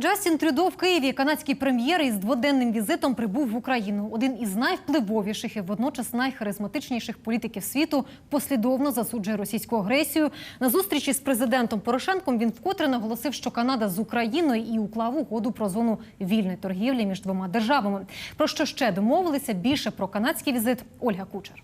Джастін Трюдо в Києві, канадський прем'єр із дводенним візитом прибув в Україну. Один із найвпливовіших і водночас найхаризматичніших політиків світу послідовно засуджує російську агресію. На зустрічі з президентом Порошенком він вкотре наголосив, що Канада з Україною і уклав угоду про зону вільної торгівлі між двома державами. Про що ще домовилися більше про канадський візит Ольга Кучер.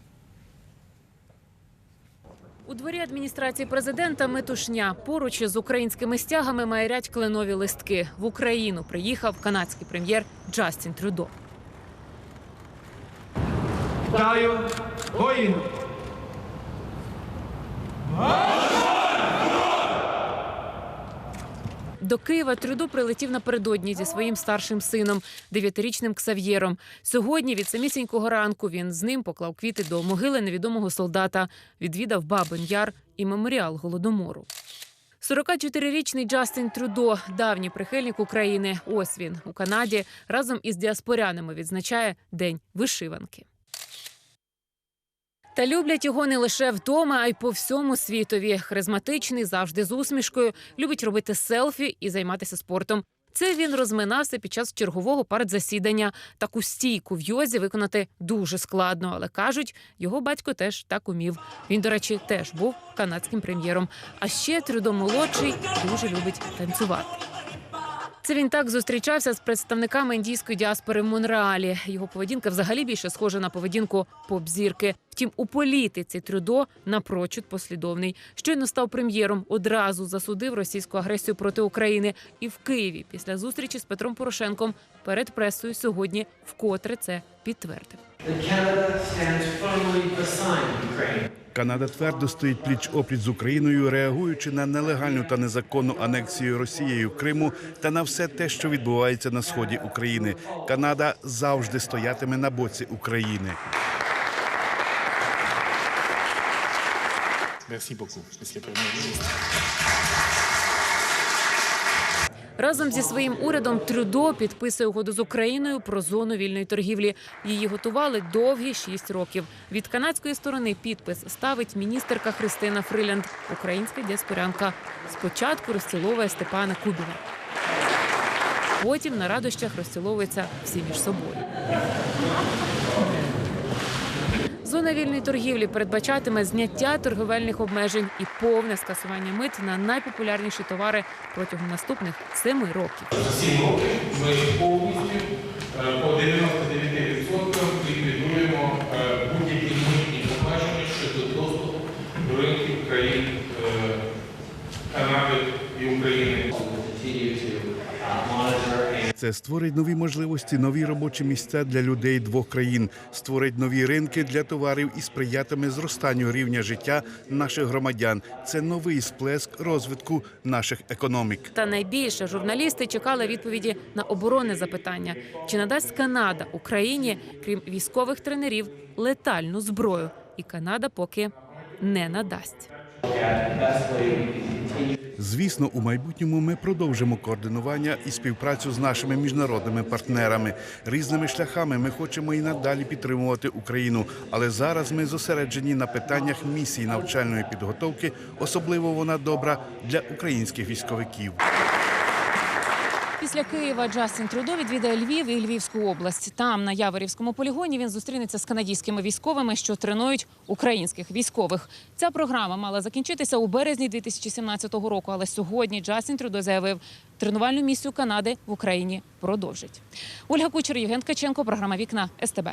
У дворі адміністрації президента метушня поруч із українськими стягами майорять кленові листки. В Україну приїхав канадський прем'єр Джастін Трюдо. Вітаю воїн! До Києва Трюдо прилетів напередодні зі своїм старшим сином, дев'ятирічним Ксав'єром. Сьогодні від самісінького ранку він з ним поклав квіти до могили невідомого солдата, відвідав Бабин Яр і меморіал голодомору. 44-річний Джастін Трюдо, давній прихильник України. Ось він у Канаді разом із діаспорянами відзначає День вишиванки. Та люблять його не лише вдома, а й по всьому світові. Харизматичний, завжди з усмішкою, любить робити селфі і займатися спортом. Це він розминався під час чергового партзасідання. Таку стійку в йозі виконати дуже складно, але кажуть, його батько теж так умів. Він, до речі, теж був канадським прем'єром. А ще Трюдо молодший дуже любить танцювати. Це він так зустрічався з представниками індійської діаспори в Монреалі. Його поведінка взагалі більше схожа на поведінку поп-зірки. Втім, у політиці Трюдо напрочуд послідовний. Щойно став прем'єром, одразу засудив російську агресію проти України. І в Києві після зустрічі з Петром Порошенком перед пресою сьогодні вкотре це підтвердив. Канада твердо стоїть пліч опліч з Україною, реагуючи на нелегальну та незаконну анексію Росією Криму та на все те, що відбувається на сході України. Канада завжди стоятиме на боці України. Merci. Разом зі своїм урядом Трюдо підписує угоду з Україною про зону вільної торгівлі. Її готували довгі шість років. Від канадської сторони підпис ставить міністерка Христина Фрилянд, українська діаспорянка. Спочатку розціловує Степана Кубіна. Потім на радощах розціловуються всі між собою. Зона вільної торгівлі передбачатиме зняття торговельних обмежень і повне скасування мит на найпопулярніші товари протягом наступних семи років. Сім років ми повністю е, по 99% ліквідуємо е, будь-які митні обмеження щодо доступу до ринків країн е, Канади і України. Це створить нові можливості, нові робочі місця для людей двох країн, створить нові ринки для товарів і сприятиме зростанню рівня життя наших громадян. Це новий сплеск розвитку наших економік. Та найбільше журналісти чекали відповіді на оборонне запитання: чи надасть Канада Україні, крім військових тренерів, летальну зброю? І Канада поки не надасть. Звісно, у майбутньому ми продовжимо координування і співпрацю з нашими міжнародними партнерами. Різними шляхами ми хочемо і надалі підтримувати Україну. Але зараз ми зосереджені на питаннях місії навчальної підготовки. Особливо вона добра для українських військовиків. Після Києва Джастін Трюдо відвідає Львів і Львівську область. Там на Яворівському полігоні він зустрінеться з канадськими військовими, що тренують українських військових. Ця програма мала закінчитися у березні 2017 року. Але сьогодні Джастін Трюдо заявив, тренувальну місію Канади в Україні продовжить. Ольга Кучер, Євген Ткаченко, програма Вікна СТБ.